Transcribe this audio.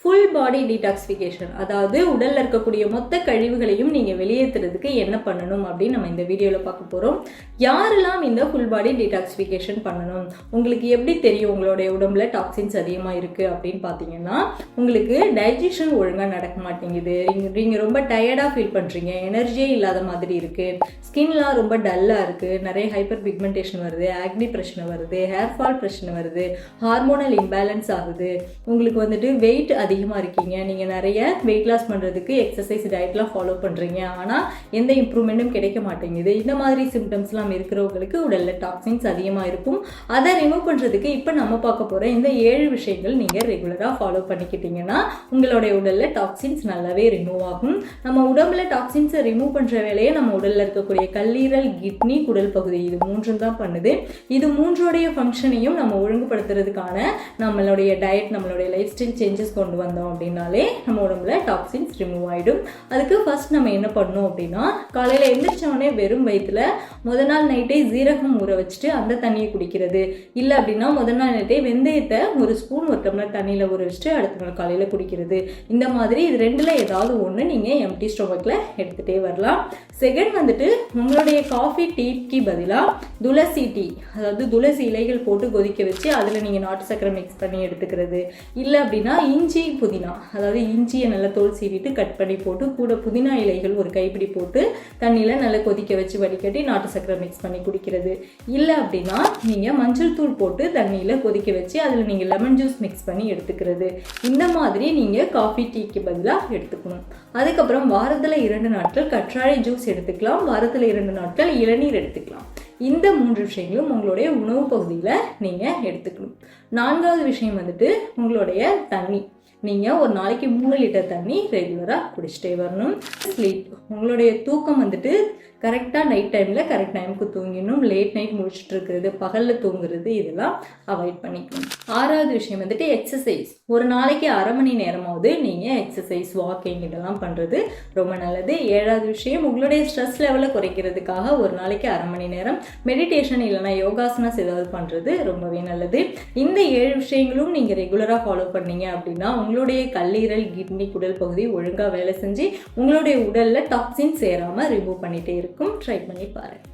Full body detoxification அதாவது உடலில் இருக்கக்கூடிய மொத்த கழிவுகளையும் நீங்கள் வெளியேற்றுறதுக்கு என்ன பண்ணணும் அப்படின்னு நம்ம இந்த வீடியோவில் பார்க்க போகிறோம் யாரெல்லாம் இந்த ஃபுல் பாடி டீடாக்சிஃபிகேஷன் பண்ணணும்? உங்களுக்கு எப்படி தெரியும் உங்களுடைய உடம்புல டாக்ஸின்ஸ் அதிகமாக இருக்குது அப்படின்னு பார்த்தீங்கன்னா உங்களுக்கு டைஜஷன் ஒழுங்காக நடக்க மாட்டேங்குது. நீங்கள் ரொம்ப டயர்டாக ஃபீல் பண்ணுறீங்க எனர்ஜியே இல்லாத மாதிரி இருக்குது ஸ்கின்லாம் ரொம்ப டல்லாக இருக்குது நிறைய ஹைப்பர் பிக்மெண்டேஷன் வருது. ஆக்னி பிரச்சனை வருது. ஹேர் ஃபால் பிரச்சனை வருது. ஹார்மோனல் இம்பேலன்ஸ் ஆகுது. உங்களுக்கு வந்துட்டு வெயிட் அதிகமாக இருக்கீங்க. நீங்கள் நிறைய வெயிட் லாஸ் பண்ணுறதுக்கு எக்ஸசைஸ் டயட்லாம் ஃபாலோ பண்ணுறீங்க ஆனால் எந்த இம்ப்ரூவ்மெண்ட்டும் கிடைக்க மாட்டேங்குது. இந்த மாதிரி சிம்டம்ஸ்லாம் இருக்கிறவங்களுக்கு உடலில் டாக்ஸின்ஸ் அதிகமாக இருக்கும். அதை ரிமூவ் பண்ணுறதுக்கு இப்போ நம்ம பார்க்க போகிற இந்த ஏழு விஷயங்கள் நீங்கள் ரெகுலராக ஃபாலோ பண்ணிக்கிட்டீங்கன்னா உங்களுடைய உடலில் டாக்ஸின்ஸ் நல்லாவே ரிமூவ் ஆகும். நம்ம உடம்புல டாக்ஸின்ஸை ரிமூவ் பண்ணுற வேலையை நம்ம உடலில் இருக்கக்கூடிய கல்லீரல் கிட்னி குடல் பகுதி இது மூன்றும் தான் பண்ணுது. இது மூன்றோடைய ஃபங்க்ஷனையும் நம்ம ஒழுங்குபடுத்துறதுக்கான நம்மளுடைய டயட் நம்மளுடைய லைஃப் ஸ்டைல் சேஞ்சஸ் கொண்டு வந்தோம் அப்படின்னாலே நம்ம உடம்புல டாக்ஸின்ஸ் ரிமூவ் ஆகிடும் அதுக்கு ஃபர்ஸ்ட் நம்ம என்ன பண்ணணும் அப்படின்னா காலையில் எந்திரிச்சோடனே வெறும் வயிற்றுல முத நாள் நைட்டே ஜீரகம் ஊற வச்சுட்டு அந்த தண்ணியை குடிக்கிறது. இல்லை அப்படின்னா முத நாள் நைட்டே வெந்தயத்தை ஒரு ஸ்பூன் ஒரு டம்ளர் தண்ணியில் ஊற வச்சுட்டு அடுத்த நாள் காலையில் குடிக்கிறது. இந்த மாதிரி இது ரெண்டில் ஏதாவது ஒன்று நீங்கள் எம்டி ஸ்டொமக்கில் எடுத்துகிட்டே வரலாம். செகண்ட் வந்துட்டு உங்களுடைய காஃபி டீக்கு பதிலாக துளசி டீ அதாவது துளசி இலைகள் போட்டு கொதிக்க வச்சு அதில் நீங்கள் நாட்டு சக்கரை மிக்ஸ் பண்ணி எடுத்துக்கிறது. இல்லை அப்படின்னா இஞ்சி புதினா அதாவது இஞ்சியை நல்லா தோல் சீவிட்டு கட் பண்ணி போட்டு கூட புதினா இலைகள் ஒரு கைப்பிடி போட்டு தண்ணியில் நல்லா கொதிக்க வச்சு வடிகட்டி நாட்டு சக்கரை மிக்ஸ் பண்ணி குடிக்கிறது. இல்லை அப்படின்னா நீங்கள் மஞ்சள் தூள் போட்டு தண்ணியில் கொதிக்க வச்சு அதில் நீங்கள் லெமன் ஜூஸ் மிக்ஸ் பண்ணி எடுத்துக்கிறது. இந்த மாதிரி நீங்கள் காஃபி டீக்கு பதிலாக எடுத்துக்கணும். அதுக்கப்புறம் வாரத்தில் இரண்டு நாட்கள் கற்றாழை ஜூஸ் எடுத்துக்கலாம். வாரத்தில் இரண்டு நாட்கள் இளநீர் எடுத்துக்கலாம். இந்த மூன்று விஷயங்களும் உங்களுடைய உணவு பகுதியில் நீங்கள் எடுத்துக்கணும். நான்காவது விஷயம் வந்துட்டு உங்களுடைய தண்ணி. நீங்கள் ஒரு நாளைக்கு மூணு லிட்டர் தண்ணி ரெகுலராக குடிச்சிட்டே வரணும். ஸ்லீப் உங்களுடைய தூக்கம் வந்துட்டு கரெக்டாக நைட் டைமில் கரெக்ட் டைமுக்கு தூங்கிடணும். லேட் நைட் முடிச்சுட்டு இருக்கிறது பகலில் தூங்குறது இதெல்லாம் அவாய்ட் பண்ணிக்கணும். ஆறாவது விஷயம் வந்துட்டு எக்ஸசைஸ் ஒரு நாளைக்கு அரை மணி நேரமாவது நீங்கள் எக்ஸசைஸ் வாக்கிங் இதெல்லாம் பண்ணுறது ரொம்ப நல்லது. ஏழாவது விஷயம் உங்களுடைய ஸ்ட்ரெஸ் லெவலை குறைக்கிறதுக்காக ஒரு நாளைக்கு அரை மணி நேரம் மெடிடேஷன் இல்லைனா யோகாசனஸ் ஏதாவது பண்ணுறது ரொம்பவே நல்லது. இந்த ஏழு விஷயங்களும் நீங்கள் ரெகுலராக ஃபாலோ பண்ணீங்க அப்படின்னா உங்களுடைய கல்லீரல் கிட்னி குடல் பகுதி ஒழுங்காக வேலை செஞ்சு உங்களுடைய உடலில் டாக்ஸின் சேராமல் ரிமூவ் பண்ணிட்டே இருக்கும். ட்ரை பண்ணி பாருங்கள்